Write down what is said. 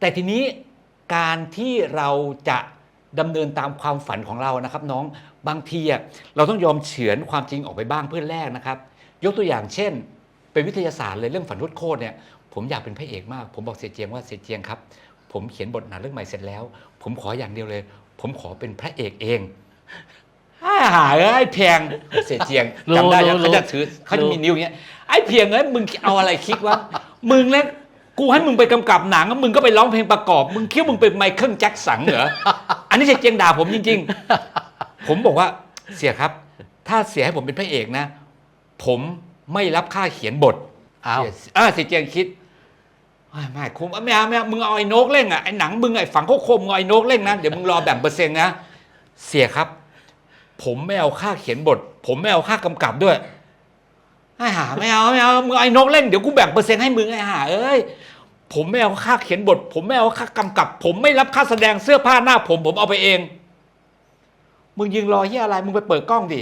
แต่ทีนี้การที่เราจะดำเนินตามความฝันของเรานะครับ น้องบางทีอะเราต้องยอมเฉือนความจริงออกไปบ้างเพื่อแลกนะครับ ยกตัวอย่างเช่น เป็นวิทยาศาสตร์เลยเรื่องฝันรุดโคตรเนี่ยผมอยากเป็นพระเอกมาก ผมบอกเสียเจียงว่าเสียเจียงครับ ผมเขียนบทหนังเรื่องใหม่เสร็จแล้ว ผมขออย่างเดียวเลย ผมขอเป็นพระเอกเองอ้าหาเอ้ยแพงเสียเจียงจำได้ยังรู้เขาจะถือเขาจะมีนิ้วอย่างเงี้ยไอ้เพียงเอ้ยมึงเอาอะไรคิดวะมึงเล่น กูให้มึงไปกำกับหนังแล้วมึงก็ไปร้องเพลงประกอบ มึงคิดว่ามึงเป็นไมเคิลแจ็คสันเหรอ อันนี้เสียเจียงด่าผมจริง ๆ ผมบอกว่าเสียครับ ถ้าเสียให้ผมเป็นพระเอกนะ ผมไม่รับค่าเขียนบทอ้าว เสียอ่าเสียเจียงคิดไม่ไม่คุ้มไม่เอาไม่เอามึงเอาไอ้นกเล่นอะไอ้หนังมึงไอ้ฝังโคกคมมึงเอาไอ้นกเล่นนะเดี๋ยวมึงรอแบ่งเปอร์เซ็นต์นะเสียครับ ผมไม่เอาค่าเขียนบท ผมไม่เอาค่ากำกับด้วย ไอ้ห่าไม่เอาไม่เอามึงเอไอ้นกเล่นเดี๋ยวกูแบ่งเปอร์เซ็นต์ให้มึงไอ้ห่าเอ้ยผมไม่เอาค่าเขียนบท ผมไม่เอาค่ากำกับ ผมไม่รับค่าแสดงเสื้อผ้าหน้าผมผมเอาไปเอง มึงยิงรอเฮียอะไร มึงไปเปิดกล้องดิ